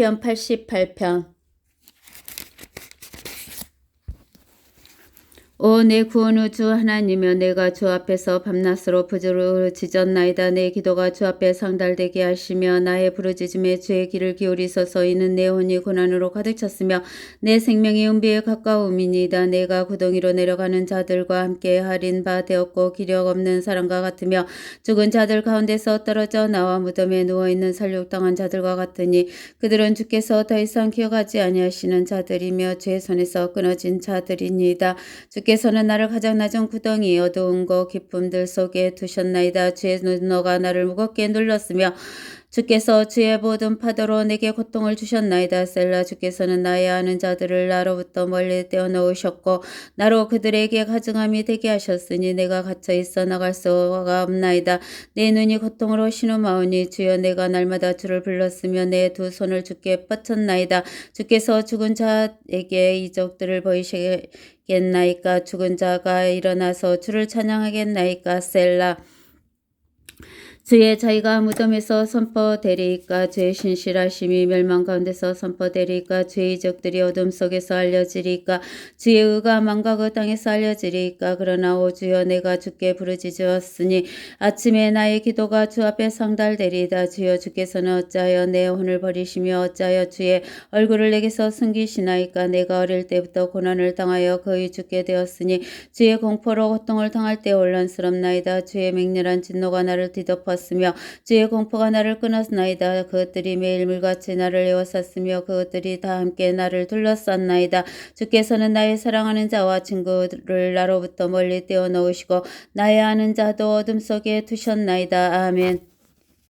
시편 88편 오 내 구원의 주 하나님여 내가 주 앞에서 밤낮으로 부르짖었나이다. 내 기도가 주 앞에 상달되게 하시며 나의 부르짖음에 주의 귀를 기울이소서. 이는 내 혼이 고난으로 가득 찼으며 내 생명이 은비에 가까움이니이다. 내가 구덩이로 내려가는 자들과 함께 할인 바 되었고 기력 없는 사람과 같으며 죽은 자들 가운데서 떨어져 나와 무덤에 누워 있는 살육당한 자들과 같으니 그들은 주께서 더 이상 기억하지 아니하시는 자들이며 죄 손에서 끊어진 자들이니이다. 주께 서는 나를 가장 낮은 구덩이 어두운 곳 깊음들 속에 두셨나이다. 주의 눈너가 나를 무겁게 눌렀으며 주께서 주의 모든 파도로 내게 고통을 주셨나이다. 셀라 주께서는 나의 아는 자들을 나로부터 멀리 떼어놓으셨고 나로 그들에게 가증함이 되게 하셨으니 내가 갇혀 있어 나갈 수가 없나이다. 내 눈이 고통으로 신음하오니 주여 내가 날마다 주를 불렀으며 내 두 손을 주께 뻗쳤나이다. 주께서 죽은 자에게 이적들을 보이시겠나이까 죽은 자가 일어나서 주를 찬양하겠나이까 셀라 주의 자기가 무덤에서 선포되리이까 주의 신실하심이 멸망 가운데서 선포되리이까 주의 이적들이 어둠 속에서 알려지리이까 주의 의가 망각의 땅에서 알려지리이까 그러나 오 주여 내가 주께 부르짖었으니 아침에 나의 기도가 주 앞에 상달되리이다. 주여 주께서는 어찌하여 내 혼을 버리시며 어찌하여 주의 얼굴을 내게서 숨기시나이까 내가 어릴 때부터 고난을 당하여 거의 죽게 되었으니 주의 공포로 고통을 당할 때 혼란스럽나이다. 주의 맹렬한 진노가 나를 뒤덮 었으며 주의 공포가 나를 끊었나이다. 그것들이 매일 물같이 나를 에워쌌으며 그것들이 다 함께 나를 둘러쌌나이다. 주께서는 나의 사랑하는 자와 친구를 나로부터 멀리 떼어놓으시고 나의 아는 자도 어둠 속에 두셨나이다. 아멘